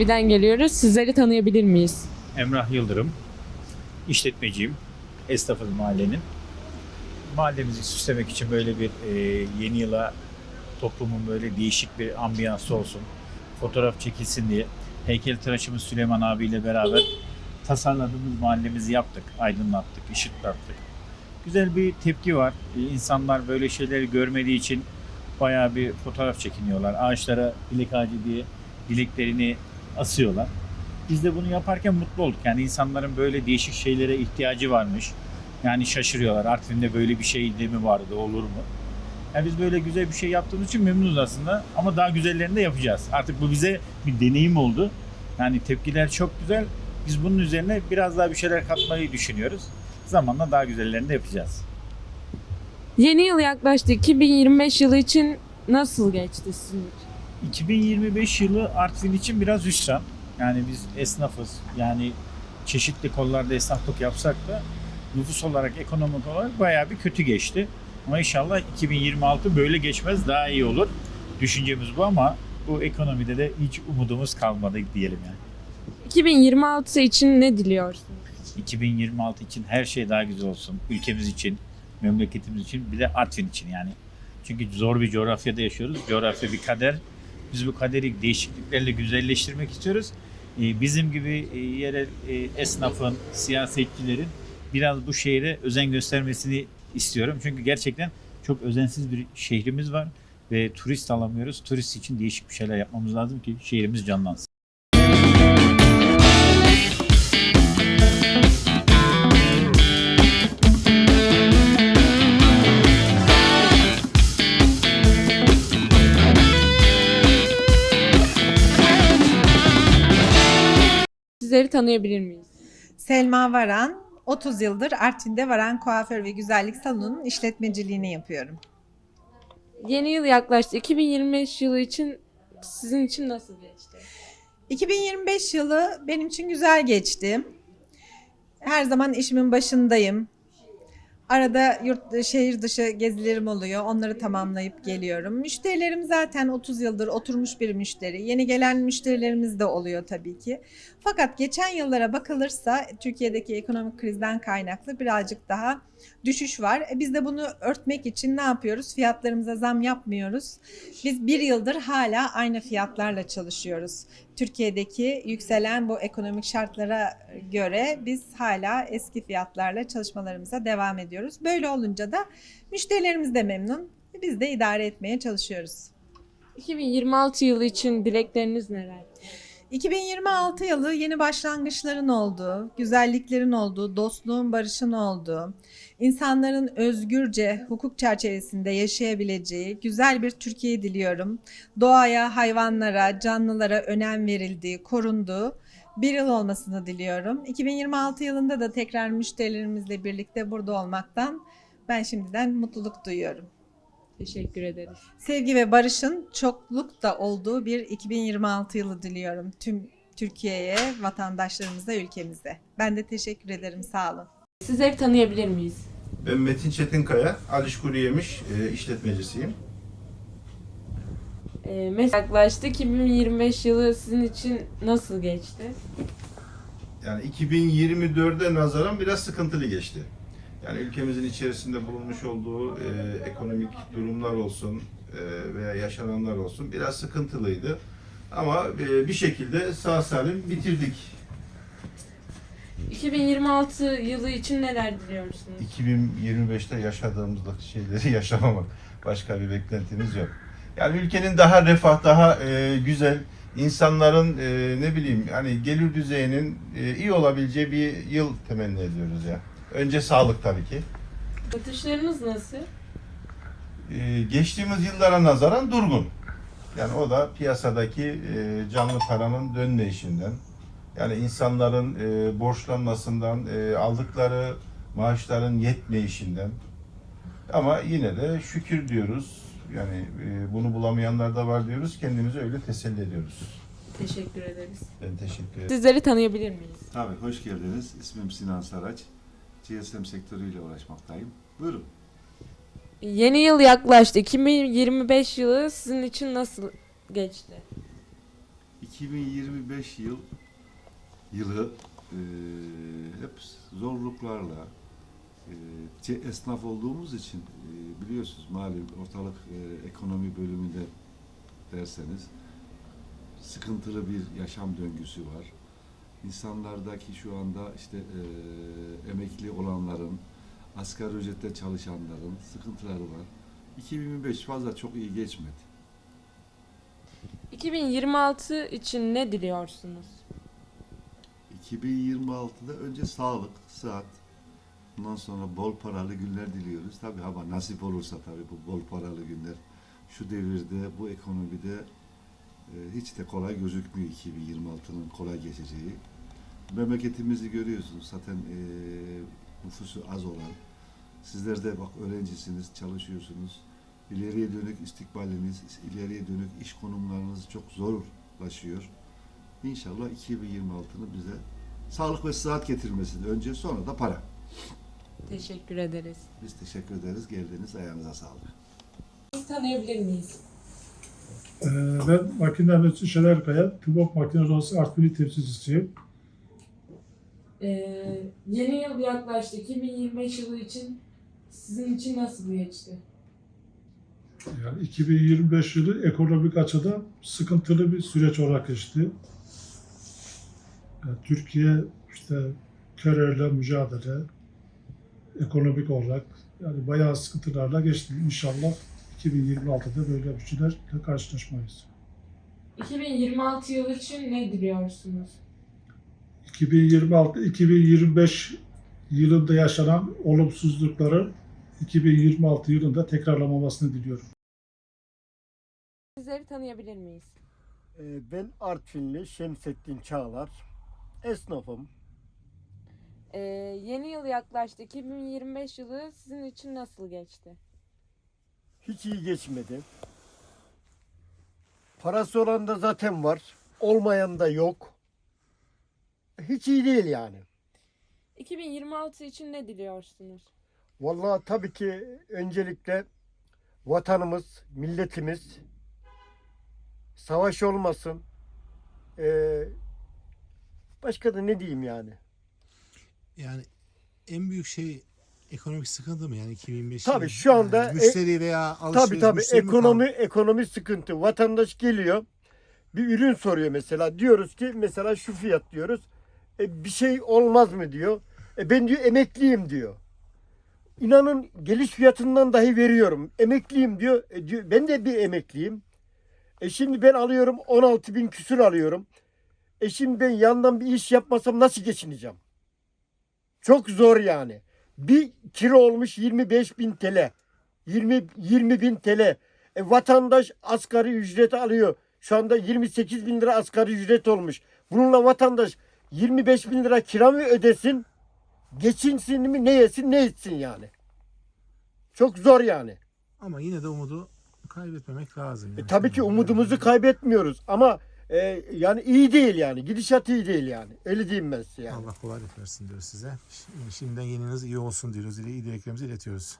TV'den geliyoruz. Sizleri tanıyabilir miyiz? Emrah Yıldırım, işletmeciyim. Esnafız mahallenin. Mahallemizi süslemek için böyle bir e, yeni yıla toplumun böyle değişik bir ambiyansı olsun. Fotoğraf çekilsin diye heykeltıraşımız Süleyman abiyle beraber tasarladığımız mahallemizi yaptık, aydınlattık, ışıklattık. Güzel bir tepki var. E, İnsanlar böyle şeyleri görmediği için bayağı bir fotoğraf çekiniyorlar. Ağaçlara dilek ağacı diye dileklerini asıyorlar. Biz de bunu yaparken mutlu olduk. Yani insanların böyle değişik şeylere ihtiyacı varmış. Yani şaşırıyorlar. Artvin'de böyle bir şey de mi vardı, olur mu? Yani biz böyle güzel bir şey yaptığımız için memnunuz aslında. Ama daha güzellerini de yapacağız. Artık bu bize bir deneyim oldu. Yani tepkiler çok güzel. Biz bunun üzerine biraz daha bir şeyler katmayı düşünüyoruz. Zamanla daha güzellerini de yapacağız. Yeni yıl yaklaştı. 2025 yılı için nasıl geçti sizin? 2025 yılı Artvin için biraz hüsran. Yani biz esnafız. Yani çeşitli kollarda esnaflık yapsak da nüfus olarak, ekonomik olarak bayağı bir kötü geçti. Ama inşallah 2026 böyle geçmez, daha iyi olur. Düşüncemiz bu ama bu ekonomide de hiç umudumuz kalmadı diyelim yani. 2026 için ne diliyorsunuz? 2026 için her şey daha güzel olsun. Ülkemiz için, memleketimiz için, bir de Artvin için yani. Çünkü zor bir coğrafyada yaşıyoruz. Coğrafya bir kader. Biz bu kaderi değişikliklerle güzelleştirmek istiyoruz. Ee, Bizim gibi e, yerel e, esnafın, siyasetçilerin biraz bu şehre özen göstermesini istiyorum. Çünkü gerçekten çok özensiz bir şehrimiz var ve turist alamıyoruz. Turist için değişik bir şeyler yapmamız lazım ki şehrimiz canlansın. Tanıyabilir miyiz? Selma Varan, 30 yıldır Artvin'de Varan Kuaför ve Güzellik Salonu'nun işletmeciliğini yapıyorum. Yeni yıl yaklaştı. 2025 yılı için sizin için nasıl geçti? 2025 yılı benim için güzel geçti. Her zaman işimin başındayım. Arada yurt şehir dışı gezilerim oluyor. Onları tamamlayıp geliyorum. Müşterilerim zaten 30 yıldır oturmuş bir müşteri. Yeni gelen müşterilerimiz de oluyor tabii ki. Fakat geçen yıllara bakılırsa Türkiye'deki ekonomik krizden kaynaklı birazcık daha düşüş var. E biz de bunu örtmek için ne yapıyoruz? Fiyatlarımıza zam yapmıyoruz. Biz bir yıldır hala aynı fiyatlarla çalışıyoruz. Türkiye'deki yükselen bu ekonomik şartlara göre biz hala eski fiyatlarla çalışmalarımıza devam ediyoruz. Böyle olunca da müşterilerimiz de memnun. Biz de idare etmeye çalışıyoruz. 2026 yılı için dilekleriniz neler? 2026 yılı yeni başlangıçların olduğu, güzelliklerin olduğu, dostluğun, barışın olduğu, insanların özgürce hukuk çerçevesinde yaşayabileceği güzel bir Türkiye diliyorum. Doğaya, hayvanlara, canlılara önem verildiği, korunduğu bir yıl olmasını diliyorum. 2026 yılında da tekrar müşterilerimizle birlikte burada olmaktan ben şimdiden mutluluk duyuyorum. Teşekkür ederiz. Sevgi ve barışın çoklukta olduğu bir 2026 yılı diliyorum tüm Türkiye'ye, vatandaşlarımıza, ülkemize. Ben de teşekkür ederim. Sağ olun. Sizleri tanıyabilir miyiz? Ben Metin Çetinkaya, Aliş Kuru Yemiş e, işletmecisiyim. Ee, mesela yaklaştı. 2025 yılı sizin için nasıl geçti? Yani 2024'e nazaran biraz sıkıntılı geçti. Yani ülkemizin içerisinde bulunmuş olduğu e, ekonomik durumlar olsun e, veya yaşananlar olsun biraz sıkıntılıydı. Ama e, bir şekilde sağ salim bitirdik. 2026 yılı için neler diliyorsunuz? 2025'te yaşadığımızdaki şeyleri yaşamamak. Başka bir beklentimiz yok. Yani ülkenin daha refah, daha e, güzel, insanların e, ne bileyim hani gelir düzeyinin e, iyi olabileceği bir yıl temenni ediyoruz ya. Önce sağlık tabii ki. Satışlarınız nasıl? E, geçtiğimiz yıllara nazaran durgun. Yani o da piyasadaki e, canlı paranın dönme işinden. Yani insanların e, borçlanmasından, e, aldıkları maaşların yetmeyişinden. Ama yine de şükür diyoruz. Yani e, bunu bulamayanlar da var diyoruz. Kendimizi öyle teselli ediyoruz. Teşekkür ederiz. Ben teşekkür ederim. Sizleri tanıyabilir miyiz? Tabii hoş geldiniz. İsmim Sinan Saraç. GSM sektörüyle uğraşmaktayım. Buyurun. Yeni yıl yaklaştı. 2025 yılı sizin için nasıl geçti? 2025 yıl yılı e, hep zorluklarla e, esnaf olduğumuz için e, biliyorsunuz malum ortalık e, ekonomi bölümünde derseniz sıkıntılı bir yaşam döngüsü var. İnsanlardaki şu anda işte e, emekli olanların, asgari ücretle çalışanların sıkıntıları var. 2025 fazla çok iyi geçmedi. 2026 için ne diliyorsunuz? 2026'da önce sağlık, sıhhat, bundan sonra bol paralı günler diliyoruz. Tabii ama nasip olursa tabii bu bol paralı günler şu devirde, bu ekonomide hiç de kolay gözükmüyor 2026'nın kolay geçeceği. Memleketimizi görüyorsunuz zaten e, nüfusu az olan. Sizler de bak öğrencisiniz, çalışıyorsunuz. İleriye dönük istikbaliniz, ileriye dönük iş konumlarınız çok zorlaşıyor. İnşallah 2026'nı bize sağlık ve sıhhat getirmesini önce sonra da para. Teşekkür ederiz. Biz teşekkür ederiz. Geldiniz. Ayağınıza sağlık. Sizi tanıyabilir miyiz? Ee, Ben makine mühendisi Şener Kaya, TÜBOK Makine Odası Artvin temsilcisiyim. Ee, yeni yıl yaklaştı. 2025 yılı için sizin için nasıl geçti? Yani 2025 yılı ekonomik açıdan sıkıntılı bir süreç olarak geçti. Yani Türkiye işte terörle mücadele, ekonomik olarak yani bayağı sıkıntılarla geçti. İnşallah 2026'da böyle bir şeylerle karşılaşmayız. 2026 yılı için ne diliyorsunuz? 2026-2025 yılında yaşanan olumsuzlukların 2026 yılında tekrarlamamasını diliyorum. Sizleri tanıyabilir miyiz? Ee, Ben Artvinli Şemsettin Çağlar. Esnafım. Ee, yeni yıl yaklaştı. 2025 yılı sizin için nasıl geçti? Hiç iyi geçmedi. Parası olan da zaten var. Olmayan da yok. Hiç iyi değil yani. 2026 için ne diliyorsunuz? Vallahi tabii ki öncelikle vatanımız, milletimiz savaş olmasın. Ee, başka da ne diyeyim yani? Yani en büyük şey ekonomik sıkıntı mı yani 2025 Tabii şu anda Yani müşteri veya Tabii alışveriş tabii mi ekonomi ekonomi sıkıntı. Vatandaş geliyor. Bir ürün soruyor mesela. Diyoruz ki mesela şu fiyat diyoruz. E, bir şey olmaz mı diyor. E, ben diyor emekliyim diyor. İnanın geliş fiyatından dahi veriyorum. Emekliyim diyor. E, diyor ben de bir emekliyim. E şimdi ben alıyorum 16 bin küsür alıyorum. E şimdi ben yandan bir iş yapmasam nasıl geçineceğim? Çok zor yani. Bir kilo olmuş 25 bin TL. 20, 20 bin TL. E, vatandaş asgari ücret alıyor. Şu anda 28 bin lira asgari ücret olmuş. Bununla vatandaş 25 bin lira kira mı ödesin? Geçinsin mi ne yesin ne etsin yani. Çok zor yani. Ama yine de umudu kaybetmemek lazım. E, yani. tabii ki umudumuzu kaybetmiyoruz ama e, yani iyi değil yani. Gidişat iyi değil yani. Öyle diyeyim ben size yani. Allah kolaylık versin diyoruz size. Şimdiden yeniniz iyi olsun diyoruz. İyi dileklerimizi iletiyoruz.